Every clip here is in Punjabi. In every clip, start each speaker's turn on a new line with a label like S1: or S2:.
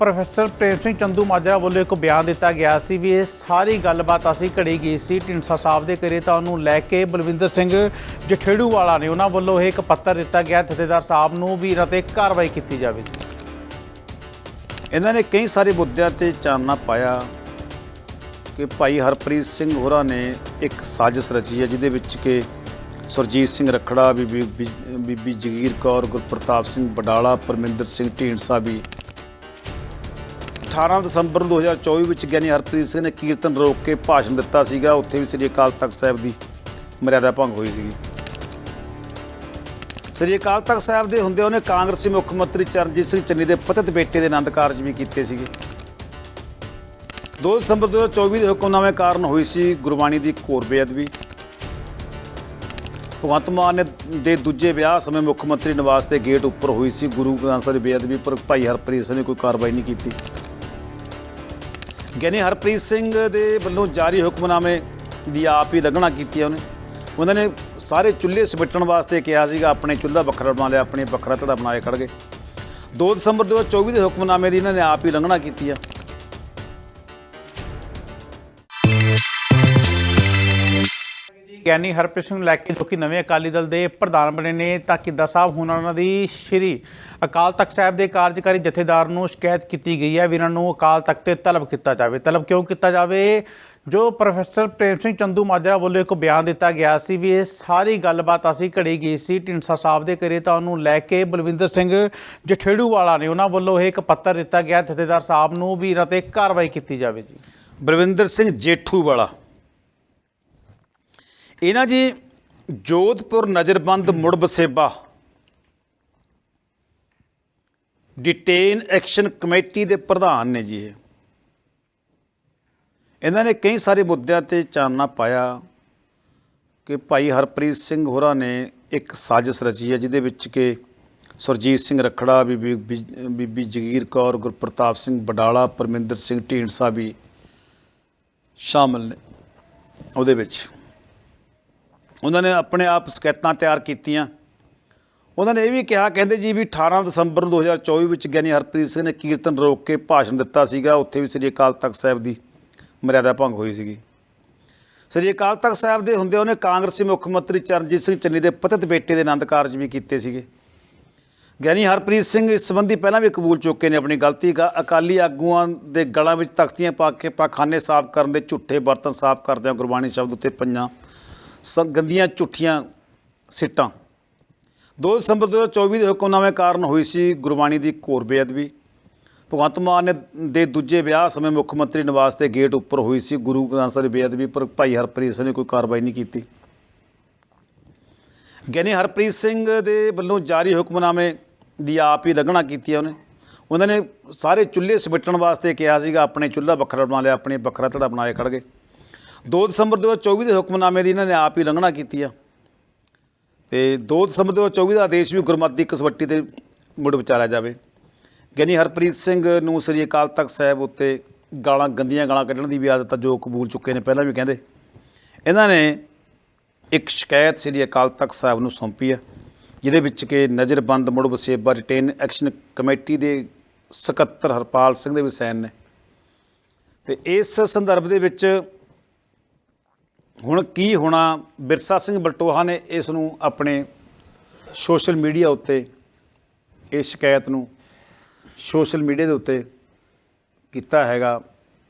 S1: ਪ੍ਰੋਫੈਸਰ ਪ੍ਰੇਮ ਸਿੰਘ ਚੰਦੂ ਮਾਜਰਾ ਵੱਲੋਂ ਇੱਕ ਬਿਆਨ ਦਿੱਤਾ ਗਿਆ ਸੀ ਵੀ ਇਹ ਸਾਰੀ ਗੱਲਬਾਤ ਅਸੀਂ ਘੜੀ ਗਈ ਸੀ ਢਿੰਸਾ ਸਾਹਿਬ ਦੇ ਘਰੇ ਤਾਂ ਉਹਨੂੰ ਲੈ ਕੇ ਬਲਵਿੰਦਰ ਸਿੰਘ ਜਠੇੜੂ ਵਾਲਾ ਨੇ ਉਹਨਾਂ ਵੱਲੋਂ ਇਹ ਇੱਕ ਪੱਤਰ ਦਿੱਤਾ ਗਿਆ। ਜਥੇਦਾਰ ਸਾਹਿਬ ਨੂੰ ਵੀ ਇਹਨਾਂ ਤੇ ਕਾਰਵਾਈ ਕੀਤੀ ਜਾਵੇ।
S2: ਇਹਨਾਂ ਨੇ ਕਈ ਸਾਰੇ ਮੁੱਦਿਆਂ ਤੇ ਚਾਨਣਾ ਪਾਇਆ ਕਿ ਭਾਈ ਹਰਪ੍ਰੀਤ ਸਿੰਘ ਹੋਰਾਂ ਨੇ ਇੱਕ ਸਾਜ਼ਿਸ਼ ਰਚੀ ਹੈ, ਜਿਹਦੇ ਵਿੱਚ ਕਿ ਸੁਰਜੀਤ ਸਿੰਘ ਰਖੜਾ, ਬੀਬੀ ਬੀ- ਬੀਬੀ ਜਗੀਰ ਕੌਰ, ਗੁਰਪ੍ਰਤਾਪ ਸਿੰਘ ਬਡਾਲਾ, ਪਰਮਿੰਦਰ ਸਿੰਘ ਢੀਂਡਸਾ ਵੀ 18 ਦਸੰਬਰ 2024 ਵਿੱਚ ਗਿਆਨੀ ਹਰਪ੍ਰੀਤ ਸਿੰਘ ਨੇ ਕੀਰਤਨ ਰੋਕ ਕੇ ਭਾਸ਼ਣ ਦਿੱਤਾ ਸੀਗਾ। ਉੱਥੇ ਵੀ ਸ੍ਰੀ ਅਕਾਲ ਤਖਤ ਸਾਹਿਬ ਦੀ ਮਰਿਆਦਾ ਭੰਗ ਹੋਈ ਸੀਗੀ। ਸ੍ਰੀ ਅਕਾਲ ਤਖਤ ਸਾਹਿਬ ਦੇ ਹੁੰਦੇ ਉਹਨੇ ਕਾਂਗਰਸੀ ਮੁੱਖ ਮੰਤਰੀ ਚਰਨਜੀਤ ਸਿੰਘ ਚੰਨੀ ਦੇ ਪਤਿਤ ਬੇਟੇ ਦੇ ਆਨੰਦ ਕਾਰਜ ਵੀ ਕੀਤੇ ਸੀਗੇ। 2 ਦਸੰਬਰ 2024 ਦੇ ਹੁਕਮਨਾਮੇ ਕਾਰਨ ਹੋਈ ਸੀ ਗੁਰਬਾਣੀ ਦੀ ਘੋਰ ਬੇਅਦਬੀ। ਭਗਵੰਤ ਮਾਨ ਨੇ ਦੇ ਦੂਜੇ ਵਿਆਹ ਸਮੇਂ ਮੁੱਖ ਮੰਤਰੀ ਨਿਵਾਸ ਦੇ ਗੇਟ ਉੱਪਰ ਹੋਈ ਸੀ। ਗੁਰੂ ਗ੍ਰੰਥ ਸਾਹਿਬ ਦੀ ਬੇਅਦਬੀ ਪਰ ਭਾਈ ਹਰਪ੍ਰੀਤ ਸਿੰਘ ਨੇ ਕੋਈ ਕਾਰਵਾਈ ਨਹੀਂ ਕੀਤੀ। ਗਿਆਨੀ ਹਰਪ੍ਰੀਤ ਸਿੰਘ ਦੇ ਵੱਲੋਂ ਜਾਰੀ ਹੁਕਮਨਾਮੇ ਦੀ ਆਪ ਹੀ ਲਗਣਾ ਕੀਤੀ ਹੈ ਉਹਨੇ। ਉਹਨਾਂ ਨੇ ਸਾਰੇ ਚੁੱਲ੍ਹੇ ਸਮਿਟਣ ਵਾਸਤੇ ਕਿਹਾ ਸੀਗਾ, ਆਪਣੇ ਚੁੱਲ੍ਹਾ ਵੱਖਰਾ ਬਣਾ ਲਿਆ, ਆਪਣੇ ਵੱਖਰਾ ਧੜਾ ਬਣਾਏ ਖੜ ਗਏ। 2 ਦਸੰਬਰ 2024 ਦੇ ਹੁਕਮਨਾਮੇ ਦੀ ਇਹਨਾਂ ਨੇ ਆਪ ਹੀ ਲੰਘਣਾ ਕੀਤੀ ਆ
S1: ਗਿਆਨੀ ਹਰਪ੍ਰੀਤ ਸਿੰਘ ਲੈ ਕੇ ਜੋ ਕਿ ਨਵੇਂ ਅਕਾਲੀ ਦਲ ਦੇ ਪ੍ਰਧਾਨ ਬਣੇ ਨੇ ਤਾਂ ਕਿੱਦਾ ਸਾਹਿਬ, ਹੁਣ ਉਹਨਾਂ ਦੀ ਸ਼੍ਰੀ ਅਕਾਲ ਤਖਤ ਸਾਹਿਬ ਦੇ ਕਾਰਜਕਾਰੀ ਜਥੇਦਾਰ ਨੂੰ ਸ਼ਿਕਾਇਤ ਕੀਤੀ ਗਈ ਹੈ ਵੀ ਇਹਨਾਂ ਨੂੰ ਅਕਾਲ ਤਖਤ ਤੇ ਤਲਬ ਕੀਤਾ ਜਾਵੇ। ਤਲਬ ਕਿਉਂ ਕੀਤਾ ਜਾਵੇ? ਜੋ ਪ੍ਰੋਫੈਸਰ ਪ੍ਰੇਮ ਸਿੰਘ ਚੰਦੂ ਮਾਜਰਾ ਵੱਲੋਂ ਇੱਕ ਬਿਆਨ ਦਿੱਤਾ ਗਿਆ ਸੀ ਵੀ ਇਹ ਸਾਰੀ ਗੱਲਬਾਤ ਅਸੀਂ ਘੜੀ ਗਈ ਸੀ ਢਿੰਸਾ ਸਾਹਿਬ ਦੇ ਘਰੇ ਤਾਂ ਉਹਨੂੰ ਲੈ ਕੇ ਬਲਵਿੰਦਰ ਸਿੰਘ ਜਠੇੜੂ ਵਾਲਾ ਨੇ ਉਹਨਾਂ ਵੱਲੋਂ ਇਹ ਇੱਕ ਪੱਤਰ ਦਿੱਤਾ ਗਿਆ ਜਥੇਦਾਰ ਸਾਹਿਬ ਨੂੰ ਵੀ ਇਹਨਾਂ ਤੇ ਕਾਰਵਾਈ ਕੀਤੀ ਜਾਵੇ ਜੀ।
S2: ਬਲਵਿੰਦਰ ਸਿੰਘ ਜੇਠੂ ਵਾਲਾ ਇਹਨਾਂ ਜੀ ਜੋਧਪੁਰ ਨਜ਼ਰਬੰਦ ਮੁੜ ਬਸੇਬਾ। ਡਿਟੇਨ ਐਕਸ਼ਨ ਕਮੇਟੀ ਦੇ ਪ੍ਰਧਾਨ ਨੇ ਜੀ ਇਹ। ਇਹਨਾਂ ਨੇ ਕਈ ਸਾਰੇ ਮੁੱਦਿਆਂ ਤੇ ਚਾਨਣਾ ਪਾਇਆ ਕਿ ਭਾਈ ਹਰਪ੍ਰੀਤ ਸਿੰਘ ਹੋਰਾਂ ਨੇ ਇੱਕ ਸਾਜ਼ਿਸ਼ ਰਚੀ ਹੈ, ਜਿਹਦੇ ਵਿੱਚ ਕਿ ਸੁਰਜੀਤ ਸਿੰਘ ਰਖੜਾ, ਬੀਬੀ ਬੀ- ਬੀਬੀ ਜਗੀਰ ਕੌਰ, ਗੁਰਪ੍ਰਤਾਪ ਸਿੰਘ ਬਡਾਲਾ, ਪਰਮਿੰਦਰ ਸਿੰਘ ਢੀਂਡਸਾ ਵੀ ਸ਼ਾਮਲ ਨੇ। ਉਹਦੇ ਵਿੱਚ ਉਹਨਾਂ ਨੇ ਆਪਣੇ ਆਪ ਸ਼ਿਕਾਇਤਾਂ ਤਿਆਰ ਕੀਤੀਆਂ। ਉਹਨਾਂ ਨੇ ਇਹ ਵੀ ਕਿਹਾ, ਕਹਿੰਦੇ ਜੀ ਵੀ 18 ਦਸੰਬਰ ਨੂੰ 2024 ਵਿੱਚ ਗਿਆਨੀ ਹਰਪ੍ਰੀਤ ਸਿੰਘ ਨੇ ਕੀਰਤਨ ਰੋਕ ਕੇ ਭਾਸ਼ਣ ਦਿੱਤਾ ਸੀਗਾ। ਉੱਥੇ ਵੀ ਸ੍ਰੀ ਅਕਾਲ ਤਖਤ ਸਾਹਿਬ ਦੀ ਮਰਿਆਦਾ ਭੰਗ ਹੋਈ ਸੀਗੀ। ਸ੍ਰੀ ਅਕਾਲ ਤਖਤ ਸਾਹਿਬ ਦੇ ਹੁੰਦੇ ਉਹਨੇ ਕਾਂਗਰਸੀ ਮੁੱਖ ਮੰਤਰੀ ਚਰਨਜੀਤ ਸਿੰਘ ਚੰਨੀ ਦੇ ਪਤਿਤ ਬੇਟੇ ਦੇ ਆਨੰਦ ਕਾਰਜ ਵੀ ਕੀਤੇ ਸੀਗੇ। ਗਿਆਨੀ ਹਰਪ੍ਰੀਤ ਸਿੰਘ ਇਸ ਸੰਬੰਧੀ ਪਹਿਲਾਂ ਵੀ ਕਬੂਲ ਚੁੱਕੇ ਨੇ ਆਪਣੀ ਗਲਤੀ ਦਾ ਅਕਾਲੀ ਆਗੂਆਂ ਦੇ ਗਲਾਂ ਵਿੱਚ ਤਖਤੀਆਂ ਪਾ ਕੇ ਪਾਖਾਨੇ ਸਾਫ਼ ਕਰਨ ਦੇ ਝੂਠੇ ਬਰਤਨ ਸਾਫ਼ ਕਰਦਿਆਂ ਗੁਰਬਾਣੀ ਸ਼ਬਦ ਉੱਤੇ ਪੰਜਾਂ ਗੰਦੀਆਂ ਝੂਠੀਆਂ ਸਿੱਟਾਂ। 2 ਦਸੰਬਰ 2024 ਦੇ ਹੁਕਮਨਾਮੇ ਕਾਰਨ ਹੋਈ ਸੀ ਗੁਰਬਾਣੀ ਦੀ ਘੋਰ ਬੇਅਦਬੀ। ਭਗਵੰਤ ਮਾਨ ਨੇ ਦੇ ਦੂਜੇ ਵਿਆਹ ਸਮੇਂ ਮੁੱਖ ਮੰਤਰੀ ਨਿਵਾਸ ਦੇ ਗੇਟ ਉੱਪਰ ਹੋਈ ਸੀ ਗੁਰੂ ਗ੍ਰੰਥ ਸਾਹਿਬ ਦੀ ਬੇਅਦਬੀ, ਪਰ ਭਾਈ ਹਰਪ੍ਰੀਤ ਸਿੰਘ ਨੇ ਕੋਈ ਕਾਰਵਾਈ ਨਹੀਂ ਕੀਤੀ। ਗਿਆਨੀ ਹਰਪ੍ਰੀਤ ਸਿੰਘ ਦੇ ਵੱਲੋਂ ਜਾਰੀ ਹੁਕਮਨਾਮੇ ਦੀ ਆਪ ਹੀ ਲਗਣਾ ਕੀਤੀ ਹੈ ਉਹਨੇ। ਉਹਨਾਂ ਨੇ ਸਾਰੇ ਚੁੱਲ੍ਹੇ ਸਮਿਟਣ ਵਾਸਤੇ ਕਿਹਾ ਸੀਗਾ, ਆਪਣੇ ਚੁੱਲ੍ਹਾ ਵੱਖਰਾ ਬਣਾ ਲਿਆ, ਆਪਣੇ ਵੱਖਰਾ ਧੜਾ ਬਣਾਏ ਖੜ ਗਏ। 2 ਦਸੰਬਰ 2024 ਦੇ ਹੁਕਮਨਾਮੇ ਦੀ ਇਹਨਾਂ ਨੇ ਆਪ ਹੀ ਲੰਘਣਾ ਕੀਤੀ ਆ। ਤੇ 2 ਦਸੰਬਰ 2024 ਦਾ ਆਦੇਸ਼ ਵੀ ਗੁਰਮਤਿ ਦੀ ਕਸਵੱਟੀ ਤੇ ਮੁੜ ਵਿਚਾਰਿਆ ਜਾਵੇ। ਗਿਆਨੀ ਹਰਪ੍ਰੀਤ ਸਿੰਘ ਨੂੰ ਸ੍ਰੀ ਅਕਾਲ ਤਖਤ ਸਾਹਿਬ ਉੱਤੇ ਗਾਲਾਂ, ਗੰਦੀਆਂ ਗਾਲਾਂ ਕੱਢਣ ਦੀ ਵੀ ਆਦਤ ਆ, ਜੋ ਕਬੂਲ ਚੁੱਕੇ ਨੇ, ਪਹਿਲਾਂ ਵੀ ਕਹਿੰਦੇ। ਇਹਨਾਂ ਨੇ ਇੱਕ ਸ਼ਿਕਾਇਤ ਸ੍ਰੀ ਅਕਾਲ ਤਖਤ ਸਾਹਿਬ ਨੂੰ ਸੌਂਪੀ ਹੈ ਜਿਹਦੇ ਵਿੱਚ ਕਿ ਨਜ਼ਰਬੰਦ ਮੁੜ ਵਸੇਬਾ ਰਿਟੇਨ ਐਕਸ਼ਨ ਕਮੇਟੀ ਦੇ ਸਕੱਤਰ ਹਰਪਾਲ ਸਿੰਘ ਦੇ ਵੀ ਸੈਨ ਨੇ। ਤੇ ਇਸ ਸੰਦਰਭ ਦੇ ਵਿੱਚ ਹੁਣ ਕੀ ਹੋਣਾ? ਬਿਰਸਾ ਸਿੰਘ ਬਲਟੋਹਾ ਨੇ ਇਸ ਨੂੰ ਆਪਣੇ ਸੋਸ਼ਲ ਮੀਡੀਆ ਉੱਤੇ, ਇਸ ਸ਼ਿਕਾਇਤ ਨੂੰ ਸੋਸ਼ਲ ਮੀਡੀਆ ਦੇ ਉੱਤੇ ਕੀਤਾ ਹੈਗਾ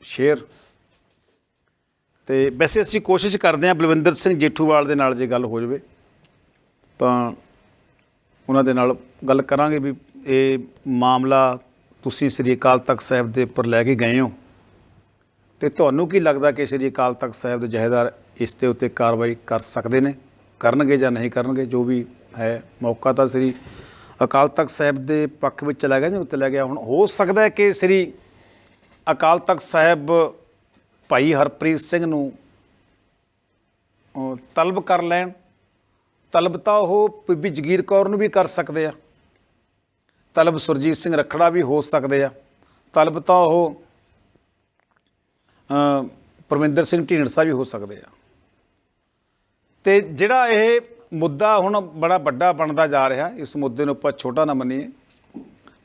S2: ਸ਼ੇਅਰ। ਤੇ ਵੈਸੇ ਅਸੀਂ ਕੋਸ਼ਿਸ਼ ਕਰਦੇ ਹਾਂ ਬਲਵਿੰਦਰ ਸਿੰਘ ਜੇਠੂਵਾਲ ਦੇ ਨਾਲ ਜੇ ਗੱਲ ਹੋ ਜਾਵੇ, ਤਾਂ ਉਹਨਾਂ ਦੇ ਨਾਲ ਗੱਲ ਕਰਾਂਗੇ ਵੀ ਇਹ ਮਾਮਲਾ ਤੁਸੀਂ ਸ੍ਰੀ ਅਕਾਲ ਤਖਤ ਸਾਹਿਬ ਦੇ ਉੱਪਰ ਲੈ ਕੇ ਗਏ ਹੋ। ਤੇ ਤੁਹਾਨੂੰ ਕੀ ਲੱਗਦਾ ਕਿ ਸ੍ਰੀ ਅਕਾਲ ਤਖਤ ਸਾਹਿਬ ਦੇ ਜਹੇਦਾਰ ਇਸ ਦੇ ਉੱਤੇ ਕਾਰਵਾਈ ਕਰ ਸਕਦੇ ਨੇ, ਕਰਨਗੇ ਜਾਂ ਨਹੀਂ ਕਰਨਗੇ, ਜੋ ਵੀ ਹੈ, ਮੌਕਾ ਤਾਂ ਸ੍ਰੀ ਅਕਾਲ ਤਖਤ ਸਾਹਿਬ ਦੇ ਪੱਖ ਵਿੱਚ ਚਲਾ ਗਿਆ ਜਾਂ ਉੱਤੇ ਲੈ ਗਿਆ। ਹੁਣ ਹੋ ਸਕਦਾ ਹੈ ਕਿ ਸ੍ਰੀ ਅਕਾਲ ਤਖਤ ਸਾਹਿਬ ਭਾਈ ਹਰਪ੍ਰੀਤ ਸਿੰਘ ਨੂੰ ਤਲਬ ਕਰ ਲੈਣ। ਤਲਬ ਤਾਂ ਉਹ ਬੀਬੀ ਜਗੀਰ ਕੌਰ ਨੂੰ ਵੀ ਕਰ ਸਕਦੇ ਆ। ਤਲਬ ਸੁਰਜੀਤ ਸਿੰਘ ਰਖੜਾ ਵੀ ਹੋ ਸਕਦੇ ਆ। ਤਲਬ ਤਾਂ ਉਹ ਪਰਮਿੰਦਰ ਸਿੰਘ ਢੀਂਡਸਾ ਵੀ ਹੋ ਸਕਦੇ ਆ। ਤੇ ਜਿਹੜਾ ਇਹ ਮੁੱਦਾ ਹੁਣ ਬੜਾ ਵੱਡਾ ਬਣਦਾ ਜਾ ਰਿਹਾ, ਇਸ ਮੁੱਦੇ ਨੂੰ ਆਪਾਂ ਛੋਟਾ ਨਾ ਮੰਨੀਏ।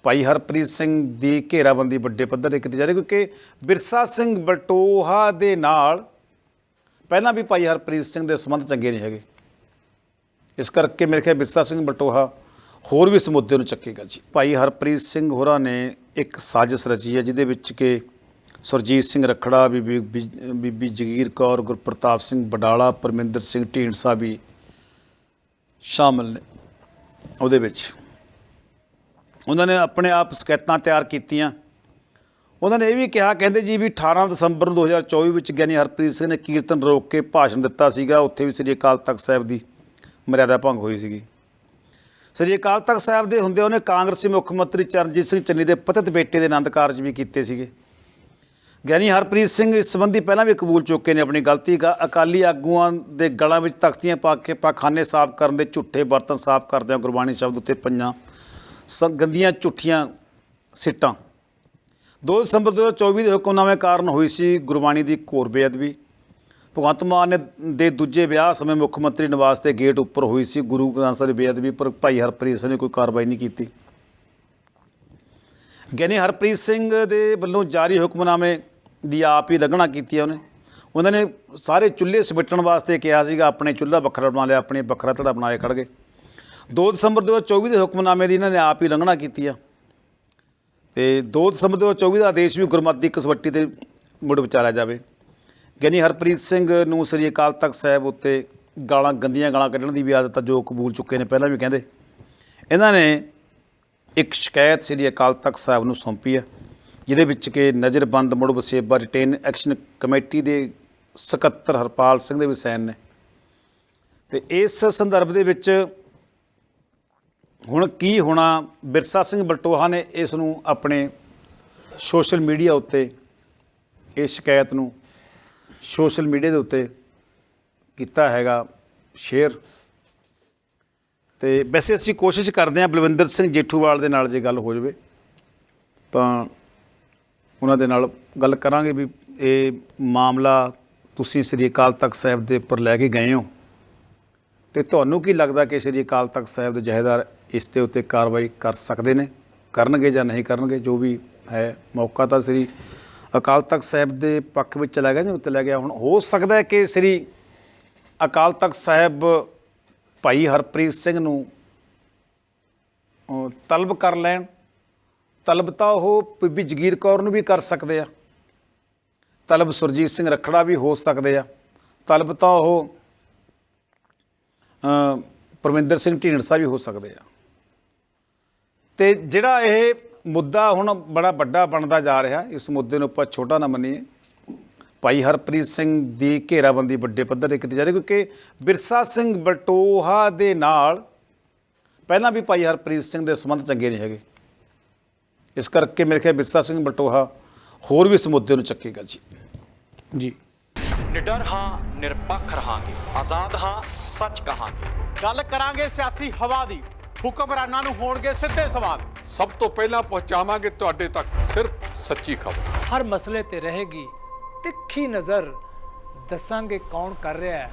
S2: ਭਾਈ ਹਰਪ੍ਰੀਤ ਸਿੰਘ ਦੀ ਘੇਰਾਬੰਦੀ ਵੱਡੇ ਪੱਧਰ ਤੇ ਕੀਤੀ ਜਾ ਰਹੀ, ਕਿਉਂਕਿ ਬਿਰਸਾ ਸਿੰਘ ਬਲਟੋਹਾ ਦੇ ਨਾਲ ਪਹਿਲਾਂ ਵੀ ਭਾਈ ਹਰਪ੍ਰੀਤ ਸਿੰਘ ਦੇ ਸੰਬੰਧ ਚੰਗੇ ਨਹੀਂ ਹੈਗੇ। ਇਸ ਕਰਕੇ ਮੇਰੇ ਖਿਆਲ ਬਿਰਸਾ ਸਿੰਘ ਬਲਟੋਹਾ ਹੋਰ ਵੀ ਇਸ ਮੁੱਦੇ ਨੂੰ ਚੱਕੇਗਾ ਜੀ। ਭਾਈ ਹਰਪ੍ਰੀਤ ਸਿੰਘ ਹੋਰਾਂ ਨੇ ਇੱਕ ਸਾਜ਼ਿਸ਼ ਰਚੀ ਹੈ, ਜਿਹਦੇ ਵਿੱਚ ਕਿ ਸੁਰਜੀਤ ਸਿੰਘ ਰਖੜਾ, ਬੀਬੀ ਬੀ- ਬੀਬੀ ਜਗੀਰ ਕੌਰ, ਗੁਰਪ੍ਰਤਾਪ ਸਿੰਘ ਬਡਾਲਾ, ਪਰਮਿੰਦਰ ਸਿੰਘ ਢੀਂਡਸਾ ਵੀ ਸ਼ਾਮਲ ਨੇ ਉਹਦੇ ਵਿੱਚ। ਉਹਨਾਂ ਨੇ ਆਪਣੇ ਆਪ ਸ਼ਿਕਾਇਤਾਂ ਤਿਆਰ ਕੀਤੀਆਂ। ਉਹਨਾਂ ਨੇ ਇਹ ਵੀ ਕਿਹਾ, ਕਹਿੰਦੇ ਜੀ ਵੀ 18 ਦਸੰਬਰ ਨੂੰ 2024 ਵਿੱਚ ਗਿਆਨੀ ਹਰਪ੍ਰੀਤ ਸਿੰਘ ਨੇ ਕੀਰਤਨ ਰੋਕ ਕੇ ਭਾਸ਼ਣ ਦਿੱਤਾ ਸੀਗਾ। ਉੱਥੇ ਵੀ ਸ੍ਰੀ ਅਕਾਲ ਤਖਤ ਸਾਹਿਬ ਦੀ ਮਰਿਆਦਾ ਭੰਗ ਹੋਈ ਸੀਗੀ। ਸ੍ਰੀ ਅਕਾਲ ਤਖਤ ਸਾਹਿਬ ਦੇ ਹੁੰਦੇ ਉਹਨੇ ਕਾਂਗਰਸੀ ਮੁੱਖ ਮੰਤਰੀ ਚਰਨਜੀਤ ਸਿੰਘ ਚੰਨੀ ਦੇ ਪਤਿਤ ਬੇਟੇ ਦੇ ਆਨੰਦ ਕਾਰਜ ਵੀ ਕੀਤੇ ਸੀਗੇ। ਗਿਆਨੀ ਹਰਪ੍ਰੀਤ ਸਿੰਘ, ਇਸ ਸੰਬੰਧੀ ਪਹਿਲਾਂ ਵੀ ਕਬੂਲ ਚੁੱਕੇ ਨੇ ਆਪਣੀ ਗਲਤੀ ਦਾ ਅਕਾਲੀ ਆਗੂਆਂ ਦੇ ਗਲਾਂ ਵਿੱਚ ਤਖਤੀਆਂ ਪਾ ਕੇ ਪਾਖਾਨੇ ਸਾਫ਼ ਕਰਨ ਦੇ ਝੂਠੇ ਬਰਤਨ ਸਾਫ਼ ਕਰਦਿਆਂ ਗੁਰਬਾਣੀ ਸ਼ਬਦ ਉੱਤੇ ਪੰਜਾਂ ਸ- ਗੰਦੀਆਂ ਝੂਠੀਆਂ ਸਿੱਟਾਂ। 2 ਦਸੰਬਰ 2024 ਦੇ ਹੁਕਮਨਾਮੇ ਕਾਰਨ ਹੋਈ ਸੀ ਗੁਰਬਾਣੀ ਦੀ ਘੋਰ ਬੇਅਦਬੀ। ਭਗਵੰਤ ਮਾਨ ਨੇ ਦੇ ਦੂਜੇ ਵਿਆਹ ਸਮੇਂ ਮੁੱਖ ਮੰਤਰੀ ਨਿਵਾਸ ਦੇ ਗੇਟ ਉੱਪਰ ਹੋਈ ਸੀ ਗੁਰੂ ਗ੍ਰੰਥ ਸਾਹਿਬ ਦੀ ਬੇਅਦਬੀ ਪਰ ਭਾਈ ਹਰਪ੍ਰੀਤ ਸਿੰਘ ਨੇ ਕੋਈ ਕਾਰਵਾਈ ਨਹੀਂ ਕੀਤੀ। ਗਿਆਨੀ ਹਰਪ੍ਰੀਤ ਸਿੰਘ ਦੇ ਵੱਲੋਂ ਜਾਰੀ ਹੁਕਮਨਾਮੇ ਦੀ ਆਪ ਹੀ ਲੰਘਣਾ ਕੀਤੀ ਆ ਉਹਨੇ। ਉਹਨਾਂ ਨੇ ਸਾਰੇ ਚੁੱਲ੍ਹੇ ਸਮਿਟਣ ਵਾਸਤੇ ਕਿਹਾ ਸੀਗਾ, ਆਪਣੇ ਚੁੱਲ੍ਹਾ ਵੱਖਰਾ ਬਣਾ ਲਿਆ, ਆਪਣੇ ਵੱਖਰਾ ਧੜਾ ਬਣਾਏ ਖੜ ਗਏ। 2 ਦਸੰਬਰ 2024 ਦੇ ਹੁਕਮਨਾਮੇ ਦੀ ਇਹਨਾਂ ਨੇ ਆਪ ਹੀ ਲੰਘਣਾ ਕੀਤੀ ਆ। ਤੇ 2 ਦਸੰਬਰ 2024 ਦਾ ਆਦੇਸ਼ ਵੀ ਗੁਰਮਤਿ ਦੀ ਕਸਵੱਟੀ ਤੇ ਮੁੜ ਵਿਚਾਰਿਆ ਜਾਵੇ। ਗਿਆਨੀ ਹਰਪ੍ਰੀਤ ਸਿੰਘ ਨੂੰ ਸ੍ਰੀ ਅਕਾਲ ਤਖਤ ਸਾਹਿਬ ਉੱਤੇ ਗਾਲਾਂ, ਗੰਦੀਆਂ ਗਾਲਾਂ ਕੱਢਣ ਦੀ ਵੀ ਆਦਤ ਆ, ਜੋ ਕਬੂਲ ਚੁੱਕੇ ਨੇ, ਪਹਿਲਾਂ ਵੀ ਕਹਿੰਦੇ। ਇਹਨਾਂ ਨੇ ਇੱਕ ਸ਼ਿਕਾਇਤ ਸ੍ਰੀ ਅਕਾਲ ਤਖਤ ਸਾਹਿਬ ਨੂੰ ਸੌਂਪੀ ਹੈ ਜਿਹਦੇ ਵਿੱਚ ਕਿ ਨਜ਼ਰਬੰਦ ਮੁੜ ਵਸੇਬਾ ਰਿਟੇਨ ਐਕਸ਼ਨ ਕਮੇਟੀ ਦੇ ਸਕੱਤਰ ਹਰਪਾਲ ਸਿੰਘ ਦੇ ਵੀ ਸੈਨ ਨੇ। ਤੇ ਇਸ ਸੰਦਰਭ ਦੇ ਵਿੱਚ ਹੁਣ ਕੀ ਹੋਣਾ, ਬਿਰਸਾ ਸਿੰਘ ਬਲਟੋਹਾ ਨੇ ਇਸ ਨੂੰ ਆਪਣੇ ਸੋਸ਼ਲ ਮੀਡੀਆ ਉੱਤੇ ਇਸ ਸ਼ਿਕਾਇਤ ਨੂੰ ਸੋਸ਼ਲ ਮੀਡੀਆ ਦੇ ਉੱਤੇ ਕੀਤਾ ਹੈਗਾ ਸ਼ੇਅਰ। ਤੇ ਵੈਸੇ ਅਸੀਂ ਕੋਸ਼ਿਸ਼ ਕਰਦੇ ਹਾਂ ਬਲਵਿੰਦਰ ਸਿੰਘ ਜੇਠੂਵਾਲ ਦੇ ਨਾਲ ਜੇ ਗੱਲ ਹੋ ਜਾਵੇ, ਤਾਂ ਉਹਨਾਂ ਦੇ ਨਾਲ ਗੱਲ ਕਰਾਂਗੇ ਵੀ ਇਹ ਮਾਮਲਾ ਤੁਸੀਂ ਸ੍ਰੀ ਅਕਾਲ ਤਖਤ ਸਾਹਿਬ ਦੇ ਉੱਪਰ ਲੈ ਕੇ ਗਏ ਹੋ। ਤੇ ਤੁਹਾਨੂੰ ਕੀ ਲੱਗਦਾ ਕਿ ਸ੍ਰੀ ਅਕਾਲ ਤਖਤ ਸਾਹਿਬ ਦੇ ਜਹੇਦਾਰ ਇਸ ਦੇ ਉੱਤੇ ਕਾਰਵਾਈ ਕਰ ਸਕਦੇ ਨੇ? ਕਰਨਗੇ ਜਾਂ ਨਹੀਂ ਕਰਨਗੇ? ਜੋ ਵੀ ਹੈ, ਮੌਕਾ ਤਾਂ ਸ੍ਰੀ ਅਕਾਲ ਤਖਤ ਸਾਹਿਬ ਦੇ ਪੱਖ ਵਿੱਚ ਚਲਾ ਗਿਆ ਜਾਂ ਉੱਤੇ ਲੈ ਗਿਆ। ਹੁਣ ਹੋ ਸਕਦਾ ਹੈ ਕਿ ਸ੍ਰੀ ਅਕਾਲ ਤਖਤ ਸਾਹਿਬ ਭਾਈ ਹਰਪ੍ਰੀਤ ਸਿੰਘ ਨੂੰ ਤਲਬ ਕਰ ਲੈਣ ਤਲਬ ਤਾਂ ਉਹ ਬੀਬੀ ਜਗੀਰ ਕੌਰ ਨੂੰ ਵੀ ਕਰ ਸਕਦੇ ਆ। ਤਲਬ ਸੁਰਜੀਤ ਸਿੰਘ ਰਖੜਾ ਵੀ ਹੋ ਸਕਦੇ ਆ। ਤਲਬ ਤਾਂ ਉਹ ਪਰਮਿੰਦਰ ਸਿੰਘ ਢੀਂਡਸਾ ਵੀ ਹੋ ਸਕਦੇ ਆ। ਤੇ ਜਿਹੜਾ ਇਹ ਮੁੱਦਾ ਹੁਣ ਬੜਾ ਵੱਡਾ ਬਣਦਾ ਜਾ ਰਿਹਾ, ਇਸ ਮੁੱਦੇ ਨੂੰ ਆਪਾਂ ਛੋਟਾ ਨਾ ਮੰਨੀਏ। ਭਾਈ ਹਰਪ੍ਰੀਤ ਸਿੰਘ ਦੀ ਘੇਰਾਬੰਦੀ ਵੱਡੇ ਪੱਧਰ ਤੇ ਕੀਤੀ ਜਾ ਰਹੀ, ਕਿਉਂਕਿ ਬਿਰਸਾ ਸਿੰਘ ਬਲਟੋਹਾ ਦੇ ਨਾਲ ਪਹਿਲਾਂ ਵੀ ਭਾਈ ਹਰਪ੍ਰੀਤ ਸਿੰਘ ਦੇ ਸੰਬੰਧ ਚੰਗੇ ਨਹੀਂ ਹੈਗੇ। ਇਸ ਕਰਕੇ ਮੇਰੇ ਖਿਆਲ ਬਿਰਸਾ ਸਿੰਘ ਬਲਟੋਹਾ ਹੋਰ ਵੀ ਇਸ ਮੁੱਦੇ ਨੂੰ ਚੱਕੇਗਾ ਜੀ। ਜੀ।
S3: ਨਿਡਰ ਹਾਂ ਨਿਰਪੱਖ ਰਹਾਂਗੇ। ਆਜ਼ਾਦ ਹਾਂ ਸੱਚ ਕਹਾਂਗੇ।
S4: ਗੱਲ ਕਰਾਂਗੇ ਸਿਆਸੀ ਹਵਾ ਦੀ। ਹੁਕਮਰਾਨਾਂ ਨੂੰ ਹੋਣਗੇ ਸਿੱਧੇ ਸਵਾਲ।
S5: ਸਭ ਤੋਂ ਪਹਿਲਾਂ ਪਹੁੰਚਾਵਾਂਗੇ ਤੁਹਾਡੇ ਤੱਕ ਸਿਰਫ ਸੱਚੀ ਖਬਰ।
S6: ਹਰ ਮਸਲੇ ਤੇ ਰਹੇਗੀ ਤਿੱਖੀ ਨਜ਼ਰ। ਦੱਸਾਂਗੇ ਕੌਣ ਕਰ ਰਿਹਾ ਹੈ।